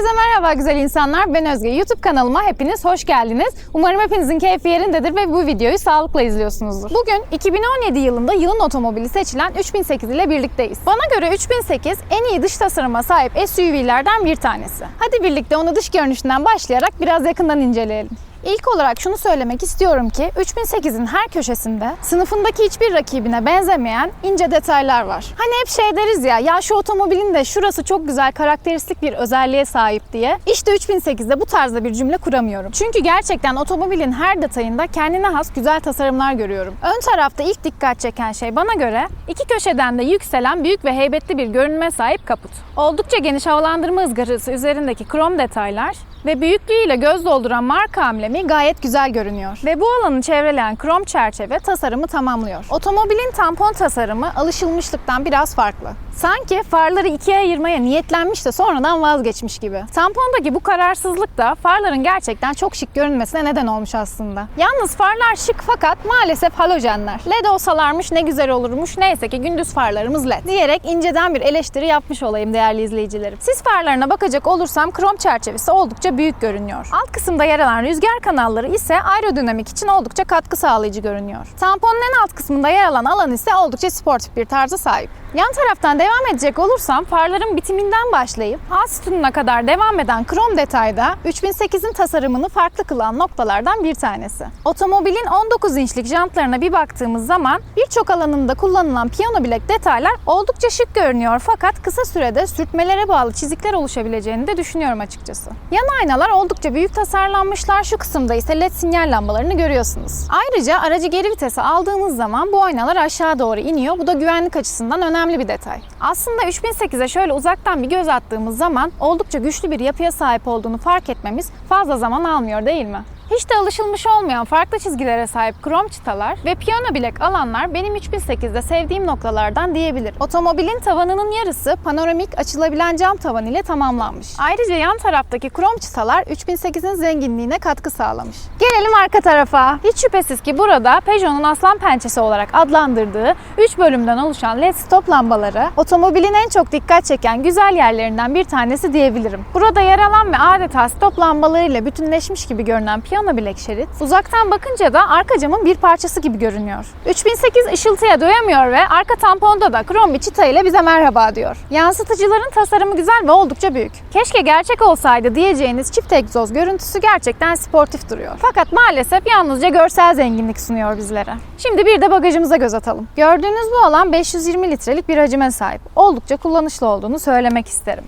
Herkese merhaba güzel insanlar. Ben Özge. YouTube kanalıma hepiniz hoş geldiniz. Umarım hepinizin keyfi yerindedir ve bu videoyu sağlıkla izliyorsunuzdur. Bugün 2017 yılında yılın otomobili seçilen 3008 ile birlikteyiz. Bana göre 3008 en iyi dış tasarıma sahip SUV'lerden bir tanesi. Hadi birlikte onu dış görünüşünden başlayarak biraz yakından inceleyelim. İlk olarak şunu söylemek istiyorum ki 3008'in her köşesinde sınıfındaki hiçbir rakibine benzemeyen ince detaylar var. Hani hep şey deriz ya, ya şu otomobilin de şurası çok güzel karakteristik bir özelliğe sahip diye. İşte 3008'de bu tarzda bir cümle kuramıyorum. Çünkü gerçekten otomobilin her detayında kendine has güzel tasarımlar görüyorum. Ön tarafta ilk dikkat çeken şey bana göre iki köşeden de yükselen büyük ve heybetli bir görünüme sahip kaput. Oldukça geniş havalandırma ızgarası üzerindeki krom detaylar ve büyüklüğüyle göz dolduran marka amblemi gayet güzel görünüyor. Ve bu alanı çevreleyen krom çerçeve tasarımı tamamlıyor. Otomobilin tampon tasarımı alışılmışlıktan biraz farklı. Sanki farları ikiye ayırmaya niyetlenmiş de sonradan vazgeçmiş gibi. Tampondaki bu kararsızlık da farların gerçekten çok şık görünmesine neden olmuş aslında. Yalnız farlar şık fakat maalesef halojenler. LED olsalarmış ne güzel olurmuş neyse ki gündüz farlarımız LED diyerek inceden bir eleştiri yapmış olayım değerli izleyicilerim. Sis farlarına bakacak olursam krom çerçevesi oldukça büyük görünüyor. Alt kısımda yer alan rüzgar kanalları ise aerodinamik için oldukça katkı sağlayıcı görünüyor. Tamponun en alt kısmında yer alan alan ise oldukça sportif bir tarza sahip. Yan taraftan devam edecek olursam farların bitiminden başlayıp A sütununa kadar devam eden krom detayda 3008'in tasarımını farklı kılan noktalardan bir tanesi. Otomobilin 19 inçlik jantlarına bir baktığımız zaman birçok alanında kullanılan piyano bilek detaylar oldukça şık görünüyor fakat kısa sürede sürtmelere bağlı çizikler oluşabileceğini de düşünüyorum açıkçası. Yan aynalar oldukça büyük tasarlanmışlar. Şu kısımda ise led sinyal lambalarını görüyorsunuz. Ayrıca aracı geri vitese aldığınız zaman bu aynalar aşağı doğru iniyor. Bu da güvenlik açısından önemli bir detay. Aslında 3008'e şöyle uzaktan bir göz attığımız zaman oldukça güçlü bir yapıya sahip olduğunu fark etmemiz fazla zaman almıyor değil mi? Hiç de alışılmış olmayan farklı çizgilere sahip krom çıtalar ve piyano bilek alanlar benim 3008'de sevdiğim noktalardan diyebilirim. Otomobilin tavanının yarısı panoramik açılabilen cam tavan ile tamamlanmış. Ayrıca yan taraftaki krom çıtalar 3008'in zenginliğine katkı sağlamış. Gelelim arka tarafa. Hiç şüphesiz ki burada Peugeot'un aslan pençesi olarak adlandırdığı 3 bölümden oluşan led stop lambaları otomobilin en çok dikkat çeken güzel yerlerinden bir tanesi diyebilirim. Burada yer alan ve adeta stop lambalarıyla bütünleşmiş gibi görünen piyano bilek şerit uzaktan bakınca da arka camın bir parçası gibi görünüyor. 3008 ışıltıya doyamıyor ve arka tamponda da krom bir çıta ile bize merhaba diyor. Yansıtıcıların tasarımı güzel ve oldukça büyük. Keşke gerçek olsaydı diyeceğiniz çift egzoz görüntüsü gerçekten sportif duruyor. Fakat maalesef yalnızca görsel zenginlik sunuyor bizlere. Şimdi bir de bagajımıza göz atalım. Gördüğünüz bu alan 520 litrelik bir hacime sahip. Oldukça kullanışlı olduğunu söylemek isterim.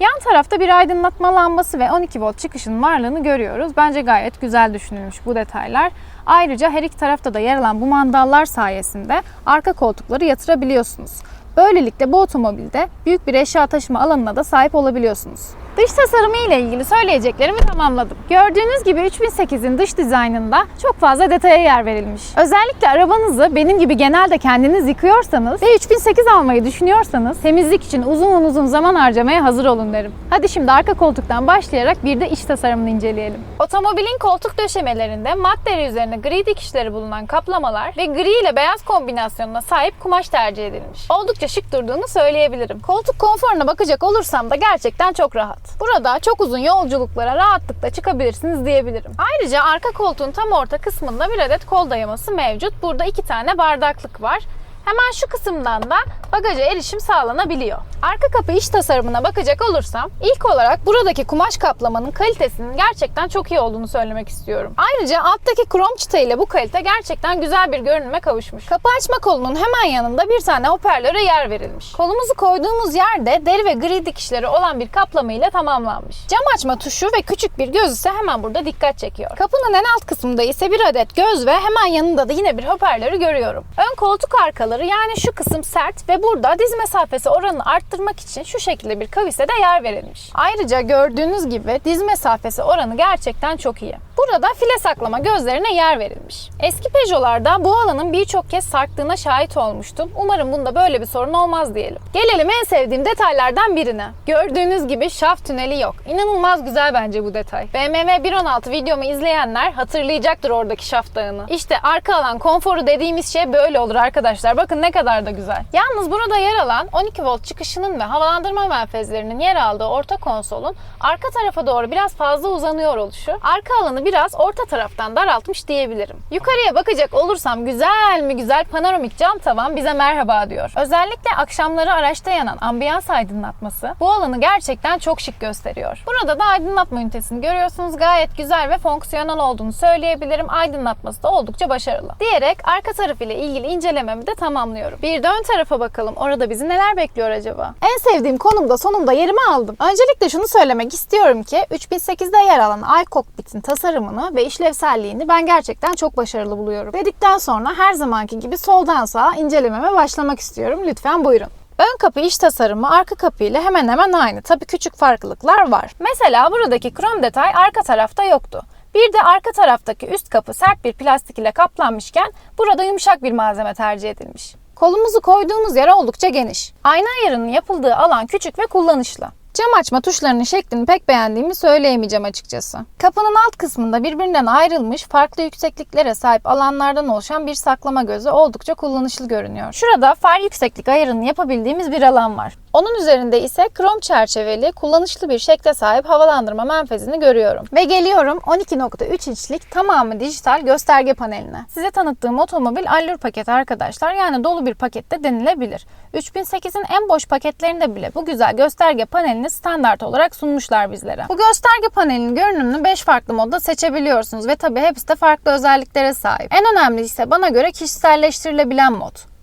Yan tarafta bir aydınlatma lambası ve 12 volt çıkışın varlığını görüyoruz. Bence gayet güzel düşünülmüş bu detaylar. Ayrıca her iki tarafta da yer alan bu mandallar sayesinde arka koltukları yatırabiliyorsunuz. Böylelikle bu otomobilde büyük bir eşya taşıma alanına da sahip olabiliyorsunuz. Dış tasarımı ile ilgili söyleyeceklerimi tamamladım. Gördüğünüz gibi 3008'in dış dizaynında çok fazla detaya yer verilmiş. Özellikle arabanızı benim gibi genelde kendiniz yıkıyorsanız ve 3008 almayı düşünüyorsanız temizlik için uzun uzun zaman harcamaya hazır olun derim. Hadi şimdi arka koltuktan başlayarak bir de iç tasarımını inceleyelim. Otomobilin koltuk döşemelerinde mat deri üzerine gri dikişleri bulunan kaplamalar ve gri ile beyaz kombinasyonuna sahip kumaş tercih edilmiş. Oldukça şık durduğunu söyleyebilirim. Koltuk konforuna bakacak olursam da gerçekten çok rahat. Burada çok uzun yolculuklara rahatlıkla çıkabilirsiniz diyebilirim. Ayrıca arka koltuğun tam orta kısmında bir adet kol dayaması mevcut. Burada iki tane bardaklık var. Hemen şu kısımdan da bagaja erişim sağlanabiliyor. Arka kapı iç tasarımına bakacak olursam ilk olarak buradaki kumaş kaplamanın kalitesinin gerçekten çok iyi olduğunu söylemek istiyorum. Ayrıca alttaki krom çıta ile bu kalite gerçekten güzel bir görünüme kavuşmuş. Kapı açma kolunun hemen yanında bir tane hoparlöre yer verilmiş. Kolumuzu koyduğumuz yerde deri ve gri dikişleri olan bir kaplama ile tamamlanmış. Cam açma tuşu ve küçük bir göz ise hemen burada dikkat çekiyor. Kapının en alt kısmında ise bir adet göz ve hemen yanında da yine bir hoparlörü görüyorum. Ön koltuk arkaları yani şu kısım sert ve burada diz mesafesi oranını arttırmak için şu şekilde bir kavise de yer verilmiş. Ayrıca gördüğünüz gibi diz mesafesi oranı gerçekten çok iyi. Burada file saklama gözlerine yer verilmiş. Eski Peugeot'larda bu alanın birçok kez sarktığına şahit olmuştum. Umarım bunda böyle bir sorun olmaz diyelim. Gelelim en sevdiğim detaylardan birine. Gördüğünüz gibi şaft tüneli yok. İnanılmaz güzel bence bu detay. BMW 1.16 videomu izleyenler hatırlayacaktır oradaki şaft dağını. İşte arka alan konforu dediğimiz şey böyle olur arkadaşlar. Bakın bakın ne kadar da güzel. Yalnız burada yer alan 12 volt çıkışının ve havalandırma menfezlerinin yer aldığı orta konsolun arka tarafa doğru biraz fazla uzanıyor oluşu arka alanı biraz orta taraftan daraltmış diyebilirim. Yukarıya bakacak olursam güzel mi güzel panoramik cam tavan bize merhaba diyor. Özellikle akşamları araçta yanan ambiyans aydınlatması bu alanı gerçekten çok şık gösteriyor. Burada da aydınlatma ünitesini görüyorsunuz. Gayet güzel ve fonksiyonel olduğunu söyleyebilirim. Aydınlatması da oldukça başarılı. Diyerek arka taraf ile ilgili incelememi de tamamlıyorum. Bir de ön tarafa bakalım. Orada bizi neler bekliyor acaba? En sevdiğim konumda sonunda yerimi aldım. Öncelikle şunu söylemek istiyorum ki 3008'de yer alan iCockpit'in tasarımını ve işlevselliğini ben gerçekten çok başarılı buluyorum. Dedikten sonra her zamanki gibi soldan sağa incelememe başlamak istiyorum. Lütfen buyurun. Ön kapı iç tasarımı arka kapı ile hemen hemen aynı. Tabii küçük farklılıklar var. Mesela buradaki krom detay arka tarafta yoktu. Bir de arka taraftaki üst kapı sert bir plastik ile kaplanmışken burada yumuşak bir malzeme tercih edilmiş. Kolumuzu koyduğumuz yer oldukça geniş. Ayna ayarının yapıldığı alan küçük ve kullanışlı. Cam açma tuşlarının şeklini pek beğendiğimi söyleyemeyeceğim açıkçası. Kapının alt kısmında birbirinden ayrılmış farklı yüksekliklere sahip alanlardan oluşan bir saklama gözü oldukça kullanışlı görünüyor. Şurada far yükseklik ayarını yapabildiğimiz bir alan var. Onun üzerinde ise krom çerçeveli kullanışlı bir şekle sahip havalandırma menfezini görüyorum. Ve geliyorum 12.3 inçlik tamamı dijital gösterge paneline. Size tanıttığım otomobil allür paket arkadaşlar yani dolu bir pakette denilebilir. 3008'in en boş paketlerinde bile bu güzel gösterge panelini standart olarak sunmuşlar bizlere. Bu gösterge panelinin görünümünü 5 farklı modda seçebiliyorsunuz ve tabi hepsi de farklı özelliklere sahip. En önemli ise bana göre kişiselleştirilebilen mod.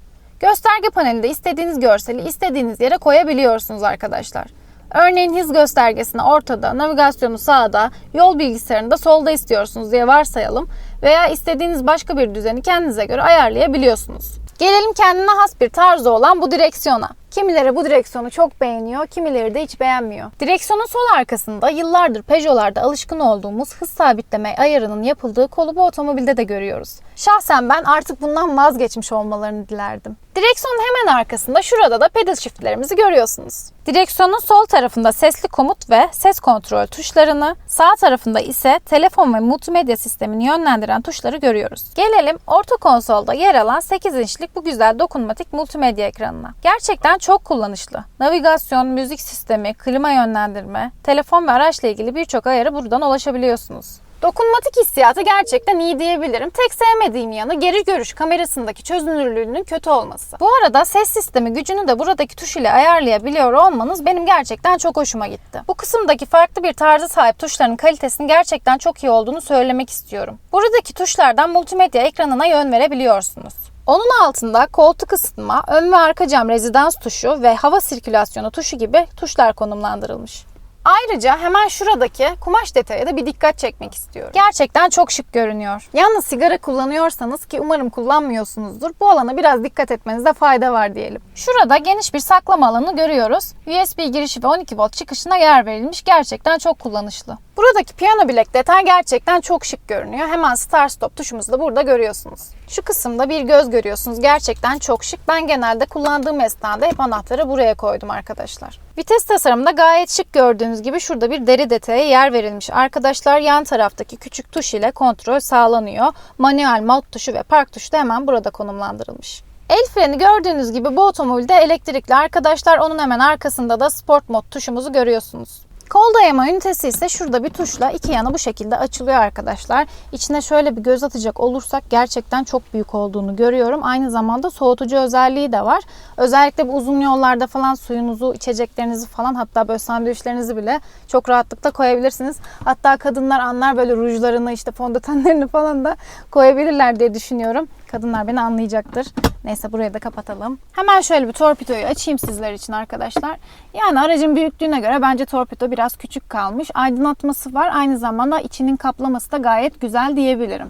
Gösterge panelinde istediğiniz görseli istediğiniz yere koyabiliyorsunuz arkadaşlar. Örneğin hız göstergesini ortada, navigasyonu sağda, yol bilgisayarını da solda istiyorsunuz diye varsayalım veya istediğiniz başka bir düzeni kendinize göre ayarlayabiliyorsunuz. Gelelim kendine has bir tarzı olan bu direksiyona. Kimileri bu direksiyonu çok beğeniyor, kimileri de hiç beğenmiyor. Direksiyonun sol arkasında yıllardır Peugeot'larda alışkın olduğumuz hız sabitleme ayarının yapıldığı kolu bu otomobilde de görüyoruz. Şahsen ben artık bundan vazgeçmiş olmalarını dilerdim. Direksiyonun hemen arkasında şurada da pedal shiftlerimizi görüyorsunuz. Direksiyonun sol tarafında sesli komut ve ses kontrol tuşlarını, sağ tarafında ise telefon ve multimedya sistemini yönlendiren tuşları görüyoruz. Gelelim orta konsolda yer alan 8 inçlik bu güzel dokunmatik multimedya ekranına. Gerçekten çok kullanışlı. Navigasyon, müzik sistemi, klima yönlendirme, telefon ve araçla ilgili birçok ayarı buradan ulaşabiliyorsunuz. Dokunmatik hissiyatı gerçekten iyi diyebilirim. Tek sevmediğim yanı geri görüş kamerasındaki çözünürlüğünün kötü olması. Bu arada ses sistemi gücünü de buradaki tuş ile ayarlayabiliyor olmanız benim gerçekten çok hoşuma gitti. Bu kısımdaki farklı bir tarza sahip tuşların kalitesinin gerçekten çok iyi olduğunu söylemek istiyorum. Buradaki tuşlardan multimedya ekranına yön verebiliyorsunuz. Onun altında koltuk ısıtma, ön ve arka cam rezidans tuşu ve hava sirkülasyonu tuşu gibi tuşlar konumlandırılmış. Ayrıca hemen şuradaki kumaş detaya da bir dikkat çekmek istiyorum. Gerçekten çok şık görünüyor. Yalnız sigara kullanıyorsanız ki umarım kullanmıyorsunuzdur. Bu alana biraz dikkat etmenizde fayda var diyelim. Şurada geniş bir saklama alanı görüyoruz. USB girişi ve 12 volt çıkışına yer verilmiş. Gerçekten çok kullanışlı. Buradaki piyano bilek detay gerçekten çok şık görünüyor. Hemen start stop tuşumuzu da burada görüyorsunuz. Şu kısımda bir göz görüyorsunuz. Gerçekten çok şık. Ben genelde kullandığım esnada hep anahtarı buraya koydum arkadaşlar. Vites tasarımında gayet şık gördüğünüz gibi şurada bir deri detaya yer verilmiş. Arkadaşlar yan taraftaki küçük tuş ile kontrol sağlanıyor. Manuel mod tuşu ve park tuşu da hemen burada konumlandırılmış. El freni gördüğünüz gibi bu otomobilde elektrikli arkadaşlar. Onun hemen arkasında da sport mod tuşumuzu görüyorsunuz. Kol dayama ünitesi ise şurada bir tuşla iki yanı bu şekilde açılıyor arkadaşlar. İçine şöyle bir göz atacak olursak gerçekten çok büyük olduğunu görüyorum. Aynı zamanda soğutucu özelliği de var. Özellikle bu uzun yollarda falan suyunuzu, içeceklerinizi falan hatta böyle sandviçlerinizi bile çok rahatlıkla koyabilirsiniz. Hatta kadınlar anlar böyle rujlarını işte fondötenlerini falan da koyabilirler diye düşünüyorum. Kadınlar beni anlayacaktır. Neyse burayı da kapatalım. Hemen şöyle bir torpidoyu açayım sizler için arkadaşlar. Yani aracın büyüklüğüne göre bence torpido biraz küçük kalmış. Aydınlatması var. Aynı zamanda içinin kaplaması da gayet güzel diyebilirim.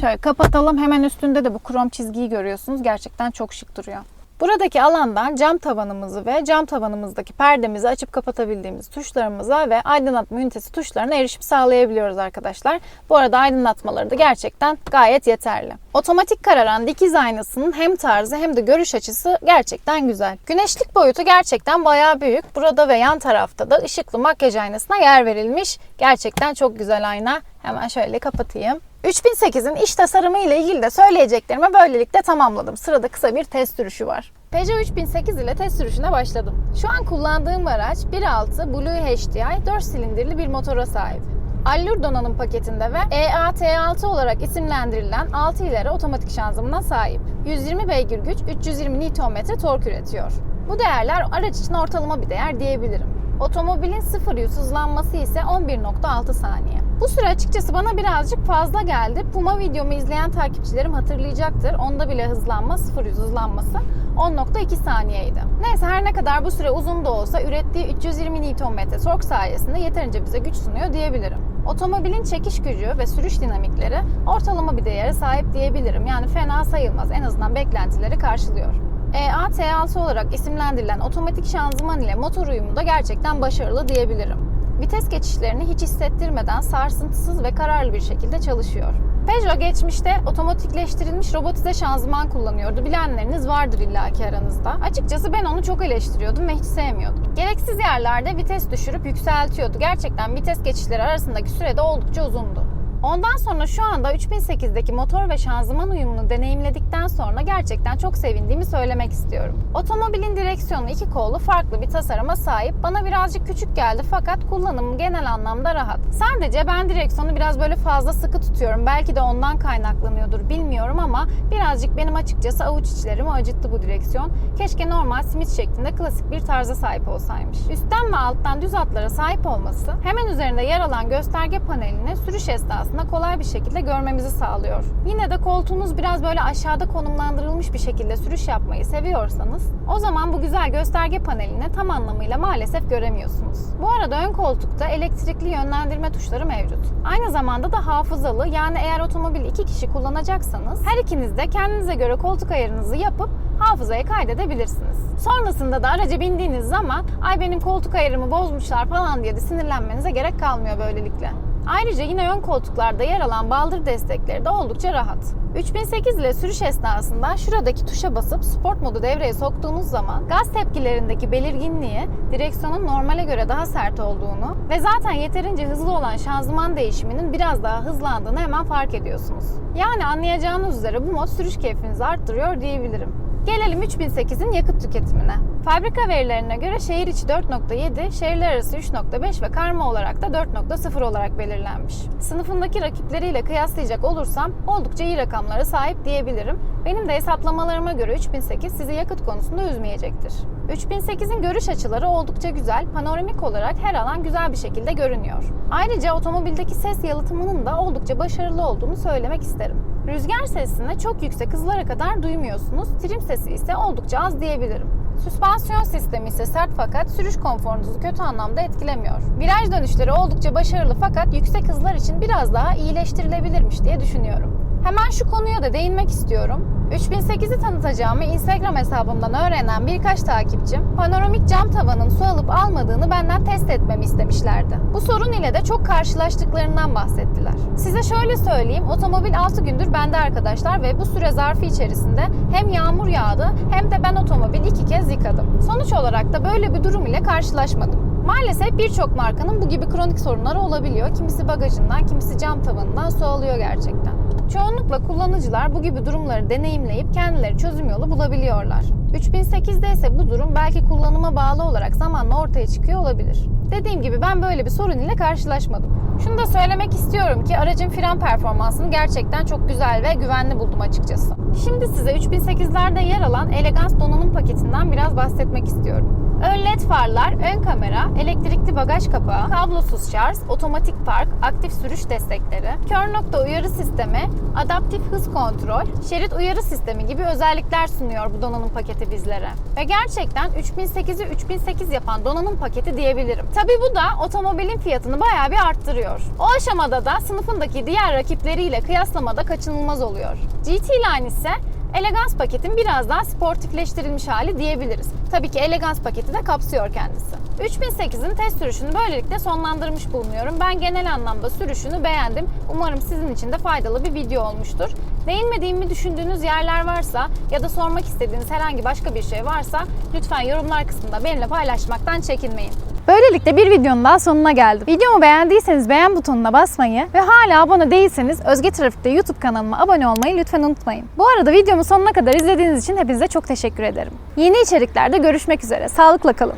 Şöyle kapatalım. Hemen üstünde de bu krom çizgiyi görüyorsunuz. Gerçekten çok şık duruyor. Buradaki alandan cam tavanımızı ve cam tavanımızdaki perdemizi açıp kapatabildiğimiz tuşlarımıza ve aydınlatma ünitesi tuşlarına erişim sağlayabiliyoruz arkadaşlar. Bu arada aydınlatmaları da gerçekten gayet yeterli. Otomatik kararan dikiz aynasının hem tarzı hem de görüş açısı gerçekten güzel. Güneşlik boyutu gerçekten bayağı büyük. Burada ve yan tarafta da ışıklı makyaj aynasına yer verilmiş. Gerçekten çok güzel ayna. Hemen şöyle kapatayım. 3008'in iç tasarımı ile ilgili de söyleyeceklerimi böylelikle tamamladım. Sırada kısa bir test sürüşü var. Peugeot 3008 ile test sürüşüne başladım. Şu an kullandığım araç 1.6 Blue HDI 4 silindirli bir motora sahip. Allure donanım paketinde ve E EAT6 olarak isimlendirilen 6 ileri otomatik şanzımana sahip. 120 beygir güç, 320 Nm tork üretiyor. Bu değerler araç için ortalama bir değer diyebilirim. Otomobilin 0 100 hızlanması ise 11.6 saniye. Bu süre açıkçası bana birazcık fazla geldi. Puma videomu izleyen takipçilerim hatırlayacaktır. Onda bile hızlanma 0 100 hızlanması 10.2 saniyeydi. Neyse her ne kadar bu süre uzun da olsa ürettiği 320 Nm tork sayesinde yeterince bize güç sunuyor diyebilirim. Otomobilin çekiş gücü ve sürüş dinamikleri ortalama bir değere sahip diyebilirim. Yani fena sayılmaz. En azından beklentileri karşılıyor. E EA-T6 olarak isimlendirilen otomatik şanzıman ile motor uyumu da gerçekten başarılı diyebilirim. Vites geçişlerini hiç hissettirmeden sarsıntısız ve kararlı bir şekilde çalışıyor. Peugeot geçmişte otomatikleştirilmiş robotize şanzıman kullanıyordu. Bilenleriniz vardır illaki aranızda. Açıkçası ben onu çok eleştiriyordum ve hiç sevmiyordum. Gereksiz yerlerde vites düşürüp yükseltiyordu. Gerçekten vites geçişleri arasındaki sürede oldukça uzundu. Ondan sonra şu anda 3008'deki motor ve şanzıman uyumunu deneyimledikten sonra gerçekten çok sevindiğimi söylemek istiyorum. Otomobilin direksiyonu iki kollu farklı bir tasarıma sahip. Bana birazcık küçük geldi fakat kullanımı genel anlamda rahat. Sadece ben direksiyonu biraz böyle fazla sıkı tutuyorum. Belki de ondan kaynaklanıyordur bilmiyorum ama birazcık benim açıkçası avuç içlerimi acıttı bu direksiyon. Keşke normal simit şeklinde klasik bir tarza sahip olsaymış. Üstten ve alttan düz hatlara sahip olması hemen üzerinde yer alan gösterge panelini sürüş esnasında aslında kolay bir şekilde görmemizi sağlıyor. Yine de koltuğunuz biraz böyle aşağıda konumlandırılmış bir şekilde sürüş yapmayı seviyorsanız o zaman bu güzel gösterge panelini tam anlamıyla maalesef göremiyorsunuz. Bu arada ön koltukta elektrikli yönlendirme tuşları mevcut. Aynı zamanda da hafızalı yani eğer otomobili iki kişi kullanacaksanız her ikiniz de kendinize göre koltuk ayarınızı yapıp hafızaya kaydedebilirsiniz. Sonrasında da araca bindiğiniz zaman ay benim koltuk ayarımı bozmuşlar falan diye de sinirlenmenize gerek kalmıyor böylelikle. Ayrıca yine ön koltuklarda yer alan baldır destekleri de oldukça rahat. 3008 ile sürüş esnasında şuradaki tuşa basıp sport modu devreye soktuğunuz zaman gaz tepkilerindeki belirginliği direksiyonun normale göre daha sert olduğunu ve zaten yeterince hızlı olan şanzıman değişiminin biraz daha hızlandığını hemen fark ediyorsunuz. Yani anlayacağınız üzere bu mod sürüş keyfinizi arttırıyor diyebilirim. Gelelim 3008'in yakıt tüketimine. Fabrika verilerine göre şehir içi 4.7, şehirler arası 3.5 ve karma olarak da 4.0 olarak belirlenmiş. Sınıfındaki rakipleriyle kıyaslayacak olursam oldukça iyi rakamlara sahip diyebilirim. Benim de hesaplamalarıma göre 3008 sizi yakıt konusunda üzmeyecektir. 3008'in görüş açıları oldukça güzel, panoramik olarak her alan güzel bir şekilde görünüyor. Ayrıca otomobildeki ses yalıtımının da oldukça başarılı olduğunu söylemek isterim. Rüzgar sesini çok yüksek hızlara kadar duymuyorsunuz, trim sesi ise oldukça az diyebilirim. Süspansiyon sistemi ise sert fakat sürüş konforunuzu kötü anlamda etkilemiyor. Viraj dönüşleri oldukça başarılı fakat yüksek hızlar için biraz daha iyileştirilebilirmiş diye düşünüyorum. Hemen şu konuya da değinmek istiyorum. 3008'i tanıtacağımı Instagram hesabımdan öğrenen birkaç takipçim panoramik cam tavanın su alıp almadığını benden test etmemi istemişlerdi. Bu sorun ile de çok karşılaştıklarından bahsettiler. Size şöyle söyleyeyim, otomobil 6 gündür bende arkadaşlar ve bu süre zarfı içerisinde hem yağmur yağdı hem de ben otomobil iki kez yıkadım. Sonuç olarak da böyle bir durum ile karşılaşmadım. Maalesef birçok markanın bu gibi kronik sorunları olabiliyor. Kimisi bagajından, kimisi cam tavanından su alıyor gerçekten. Çoğunlukla kullanıcılar bu gibi durumları deneyimleyip kendileri çözüm yolu bulabiliyorlar. 3008'de ise bu durum belki kullanıma bağlı olarak zamanla ortaya çıkıyor olabilir. Dediğim gibi ben böyle bir sorun ile karşılaşmadım. Şunu da söylemek istiyorum ki aracın fren performansını gerçekten çok güzel ve güvenli buldum açıkçası. Şimdi size 3008'lerde yer alan Elegance donanım paketinden biraz bahsetmek istiyorum. Ön led farlar, ön kamera, elektrikli bagaj kapağı, kablosuz şarj, otomatik park, aktif sürüş destekleri, kör nokta uyarı sistemi, adaptif hız kontrol, şerit uyarı sistemi gibi özellikler sunuyor bu donanım paketi bizlere. Ve gerçekten 3008'i 3008 yapan donanım paketi diyebilirim. Tabi bu da otomobilin fiyatını bayağı bir arttırıyor. O aşamada da sınıfındaki diğer rakipleriyle kıyaslamada kaçınılmaz oluyor. GT Line ise Elegans paketin biraz daha sportifleştirilmiş hali diyebiliriz. Tabii ki Elegans paketi de kapsıyor kendisi. 3008'in test sürüşünü böylelikle sonlandırmış bulunuyorum. Ben genel anlamda sürüşünü beğendim. Umarım sizin için de faydalı bir video olmuştur. Değinmediğimi düşündüğünüz yerler varsa ya da sormak istediğiniz herhangi başka bir şey varsa lütfen yorumlar kısmında benimle paylaşmaktan çekinmeyin. Böylelikle bir videonun daha sonuna geldim. Videomu beğendiyseniz beğen butonuna basmayı ve hala abone değilseniz Özge Trafik'te YouTube kanalıma abone olmayı lütfen unutmayın. Bu arada videomu sonuna kadar izlediğiniz için hepinize çok teşekkür ederim. Yeni içeriklerde görüşmek üzere. Sağlıkla kalın.